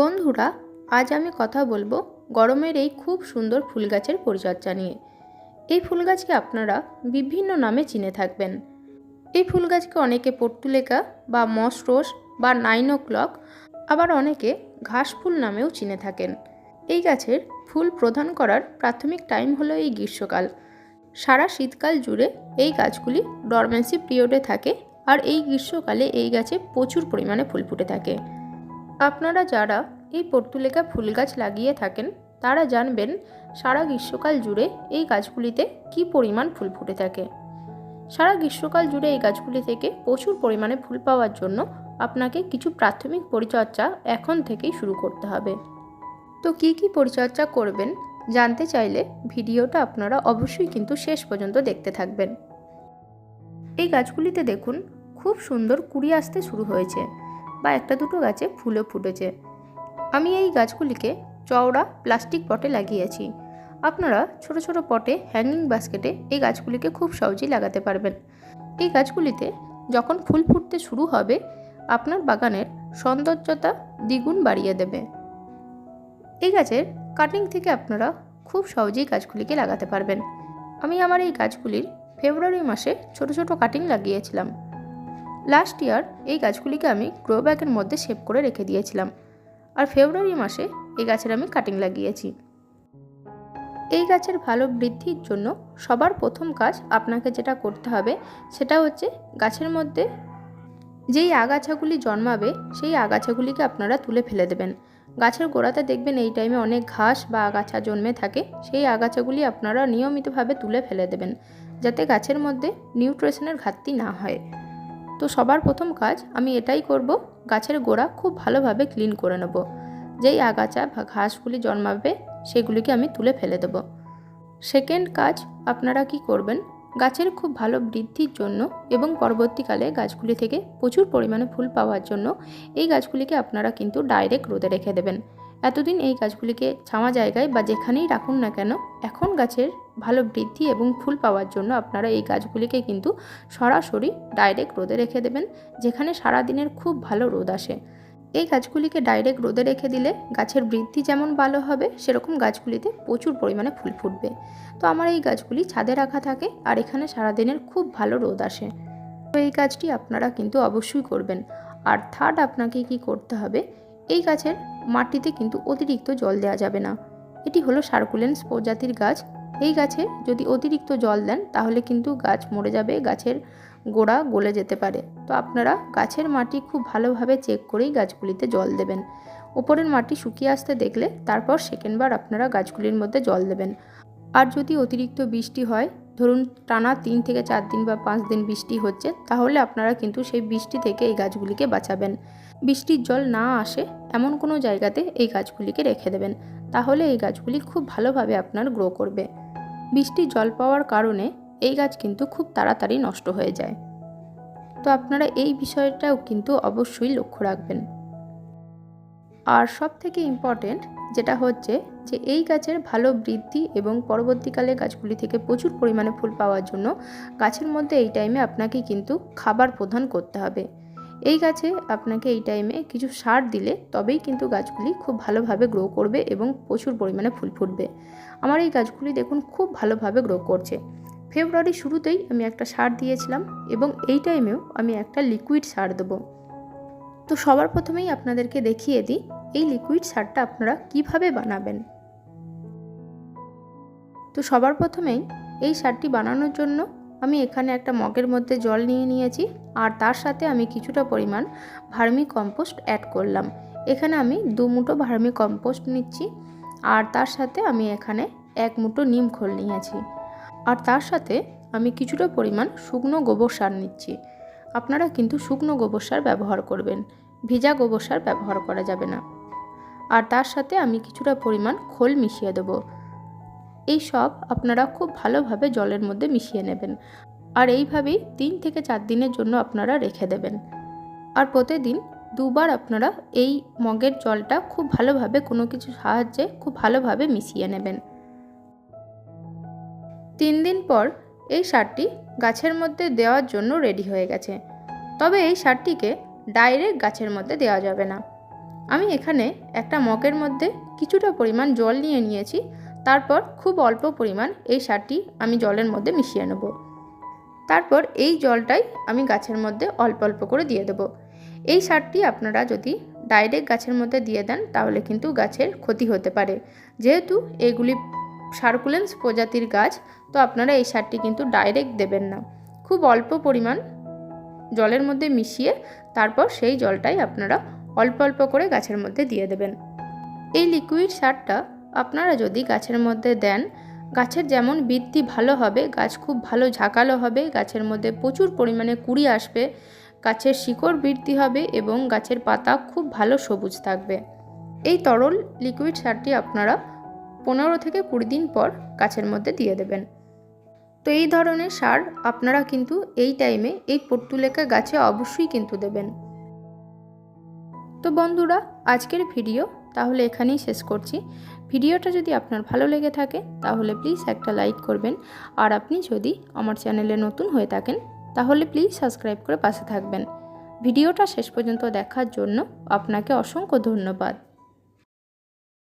বন্ধুরা, আজ আমি কথা বলব গরমের এই খুব সুন্দর ফুল গাছের পরিচর্যা নিয়ে। এই ফুল গাছকে আপনারা বিভিন্ন নামে চিনে থাকবেন। এই ফুল গাছকে অনেকে পর্তুলেকা বা মসরোস বা নাইন ও ক্লক, আবার অনেকে ঘাস ফুল নামেও চিনে থাকেন। এই গাছের ফুল প্রদান করার প্রাথমিক টাইম হলো এই গ্রীষ্মকাল। সারা শীতকাল জুড়ে এই গাছগুলি ডরমেন্সি পিরিয়ডে থাকে, আর এই গ্রীষ্মকালে এই গাছে প্রচুর পরিমাণে ফুল ফুটে থাকে। আপনারা যারা এই পর্তুলেকা ফুল গাছ লাগিয়ে থাকেন, তারা জানবেন সারা গ্রীষ্মকাল জুড়ে এই গাছগুলিতে কি পরিমাণ ফুল ফুটে থাকে। সারা গ্রীষ্মকাল জুড়ে এই গাছগুলি থেকে প্রচুর পরিমাণে ফুল পাওয়ার জন্য আপনাকে কিছু প্রাথমিক পরিচর্যা এখন থেকেই শুরু করতে হবে। তো কি কি পরিচর্যা করবেন জানতে চাইলে ভিডিওটা আপনারা অবশ্যই কিন্তু শেষ পর্যন্ত দেখতে থাকবেন। এই গাছগুলিতে দেখুন, খুব সুন্দর কুড়ি আসতে শুরু হয়েছে। বা একটা দুটো গাছে ফুলও ফুটেছে। আমি এই গাছগুলিকে চওড়া প্লাস্টিক পটে লাগিয়েছি। আপনারা ছোট ছোট পটে হ্যাঙ্গিং বাস্কেটে এই গাছগুলিকে খুব সহজেই লাগাতে পারবেন। এই গাছগুলিতে যখন ফুল ফুটতে শুরু হবে, আপনার বাগানের সৌন্দর্যতা দ্বিগুণ বাড়িয়ে দেবে। এই গাছের কাটিং থেকে আপনারা খুব সহজেই গাছগুলিকে লাগাতে পারবেন। আমি আমার এই গাছগুলির ফেব্রুয়ারি মাসে ছোট ছোট কাটিং লাগিয়েছিলাম। লাস্ট ইয়ার এই গাছগুলিকে আমি গ্রো ব্যাগের মধ্যে সেভ করে রেখে দিয়েছিলাম। আর ফেব্রুয়ারি মাসে এই গাছের আমি কাটিং লাগিয়েছি। এই গাছের ভালো বৃদ্ধির জন্য সবার প্রথম কাজ আপনাকে যেটা করতে হবে, সেটা হচ্ছে গাছের মধ্যে যেই আগাছাগুলি জন্মাবে, সেই আগাছাগুলিকে আপনারা তুলে ফেলে দেবেন। গাছের গোড়াতে দেখবেন এই টাইমে অনেক ঘাস বা আগাছা জন্মে থাকে, সেই আগাছাগুলি আপনারা নিয়মিতভাবে তুলে ফেলে দেবেন, যাতে গাছের মধ্যে নিউট্রিশনের ঘাটতি না হয়। তো সবার প্রথম কাজ আমি এটাই করব, গাছের গোড়া খুব ভালোভাবে ক্লিন করে নেব। যেই আগাছা বা ঘাসগুলি জন্মাবে, সেগুলিকে আমি তুলে ফেলে দেব। সেকেন্ড কাজ আপনারা কি করবেন, গাছের খুব ভালো বৃদ্ধির জন্য এবং পরবর্তীকালে গাছগুলি থেকে প্রচুর পরিমাণে ফুল পাওয়ার জন্য এই গাছগুলিকে আপনারা কিন্তু ডাইরেক্ট রোদে রেখে দেবেন। এতদিন এই গাছগুলিকে ছাওয়া জায়গায় বা যেখানেই রাখুন না কেন, এখন গাছের ভালো বৃদ্ধি এবং ফুল পাওয়ার জন্য আপনারা এই গাছগুলিকে কিন্তু সরাসরি ডাইরেক্ট রোদে রেখে দেবেন, যেখানে সারা দিনের খুব ভালো রোদ আসে। এই গাছগুলিকে ডাইরেক্ট রোদে রেখে দিলে গাছের বৃদ্ধি যেমন ভালো হবে, সেরকম গাছগুলিতে প্রচুর পরিমাণে ফুল ফুটবে। তো আমার এই গাছগুলি ছাদে রাখা থাকে আর এখানে সারাদিনের খুব ভালো রোদ আসে। তো এই কাজটি আপনারা কিন্তু অবশ্যই করবেন। আর থার্ড আপনাকে কি করতে হবে, এই গাছের মাটিতে কিন্তু অতিরিক্ত জল দেওয়া যাবে না। এটি হলো সার্কুলেন্স প্রজাতির গাছ। এই গাছে যদি অতিরিক্ত জল দেন, তাহলে কিন্তু গাছ মরে যাবে, গাছের গোড়া গলে যেতে পারে। তো আপনারা গাছের মাটি খুব ভালোভাবে চেক করেই গাছগুলিতে জল দেবেন। ওপরের মাটি শুকিয়ে আসতে দেখলে তারপর সেকেন্ডবার আপনারা গাছগুলির মধ্যে জল দেবেন। আর যদি অতিরিক্ত বৃষ্টি হয়, ধরুন টানা তিন থেকে চার দিন বা পাঁচ দিন বৃষ্টি হচ্ছে, তাহলে আপনারা কিন্তু সেই বৃষ্টি থেকে এই গাছগুলিকে বাঁচাবেন। বৃষ্টির জল না আসে এমন কোনো জায়গাতে এই গাছগুলিকে রেখে দেবেন। তাহলে এই গাছগুলি খুব ভালোভাবে আপনার গ্রো করবে। বৃষ্টির জল পাওয়ার কারণে এই গাছ কিন্তু খুব তাড়াতাড়ি নষ্ট হয়ে যায়। তো আপনারা এই বিষয়টাও কিন্তু অবশ্যই লক্ষ্য রাখবেন। আর সব থেকে ইম্পর্টেন্ট যেটা হচ্ছে যে এই গাছের ভালো বৃদ্ধি এবং পরবর্তীকালে গাছগুলি থেকে প্রচুর পরিমাণে ফুল পাওয়ার জন্য গাছের মধ্যে এই টাইমে আপনাকে কিন্তু খাবার প্রদান করতে হবে। এই গাছে আপনাকে এই টাইমে কিছু সার দিলে তবেই কিন্তু গাছগুলি খুব ভালোভাবে গ্রো করবে এবং প্রচুর পরিমাণে ফুল ফুটবে। আমার এই গাছগুলি দেখুন খুব ভালোভাবে গ্রো করছে। ফেব্রুয়ারি শুরুতেই আমি একটা সার দিয়েছিলাম এবং এই টাইমেও আমি একটা লিকুইড সার দেবো। তো সবার প্রথমেই আপনাদেরকে দেখিয়ে দিই, এই লিকুইড সারটা আপনারা কীভাবে বানাবেন? তো সবার প্রথমেই এই সারটি বানানোর জন্য আমি এখানে একটা মগের মধ্যে জল নিয়ে নিয়েছি, আর তার সাথে আমি কিছুটা পরিমাণ ভার্মি কম্পোস্ট অ্যাড করলাম। এখানে আমি দু মুঠো ভার্মি কম্পোস্ট নিচ্ছি, আর তার সাথে আমি এখানে এক মুঠো নিম খোল নিয়েছি। আর তার সাথে আমি কিছুটা পরিমাণ শুকনো গোবর সার নিচ্ছি। আপনারা কিন্তু শুকনো গোবর সার ব্যবহার করবেন, ভিজা গোবর সার ব্যবহার করা যাবে না। আর তার সাথে আমি কিছুটা পরিমাণ খোল মিশিয়ে দেবো। এই সব আপনারা খুব ভালোভাবে জলের মধ্যে মিশিয়ে নেবেন। আর এইভাবেই তিন থেকে চার দিনের জন্য আপনারা রেখে দেবেন। আর প্রতিদিন দুবার আপনারা এই মগের জলটা খুব ভালোভাবে কোনো কিছু সাহায্যে খুব ভালোভাবে মিশিয়ে নেবেন। তিন দিন পর এই সারটি গাছের মধ্যে দেওয়ার জন্য রেডি হয়ে গেছে। তবে এই সারটিকে ডাইরেক্ট গাছের মধ্যে দেওয়া যাবে না। আমি এখানে একটা মগের মধ্যে কিছুটা পরিমাণ জল নিয়ে নিয়েছি। তারপর খুব অল্প পরিমাণ এই সারটি আমি জলের মধ্যে মিশিয়ে নেব। তারপর এই জলটাই আমি গাছের মধ্যে অল্প অল্প করে দিয়ে দেবো। এই সারটি আপনারা যদি ডাইরেক্ট গাছের মধ্যে দিয়ে দেন, তাহলে কিন্তু গাছের ক্ষতি হতে পারে। যেহেতু এগুলি সার্কুলেন্স প্রজাতির গাছ, তো আপনারা এই সারটি কিন্তু ডাইরেক্ট দেবেন না। খুব অল্প পরিমাণ জলের মধ্যে মিশিয়ে তারপর সেই জলটাই আপনারা অল্প অল্প করে গাছের মধ্যে দিয়ে দেবেন। এই লিকুইড সারটা আপনারা যদি গাছের মধ্যে দেন, গাছের যেমন বৃদ্ধি ভালো হবে, গাছ খুব ভালো ঝাঁকালো হবে, গাছের মধ্যে প্রচুর পরিমাণে কুড়ি আসবে, গাছের শিকড় বৃদ্ধি হবে এবং গাছের পাতা খুব ভালো সবুজ থাকবে। এই তরল লিকুইড সারটি আপনারা পনেরো থেকে কুড়ি দিন পর গাছের মধ্যে দিয়ে দেবেন। তো এই ধরনের সার আপনারা কিন্তু এই টাইমে এই পর্তুলেকা গাছে অবশ্যই কিন্তু দেবেন। তো বন্ধুরা, আজকের ভিডিও তাহলে এখানেই শেষ করছি। ভিডিওটা যদি আপনার ভালো লেগে থাকে, তাহলে প্লিজ একটা লাইক করবেন। আর আপনি যদি আমার চ্যানেলে নতুন হয়ে থাকেন, তাহলে প্লিজ সাবস্ক্রাইব করে পাশে থাকবেন। ভিডিওটা শেষ পর্যন্ত দেখার জন্য আপনাকে অসংখ্য ধন্যবাদ।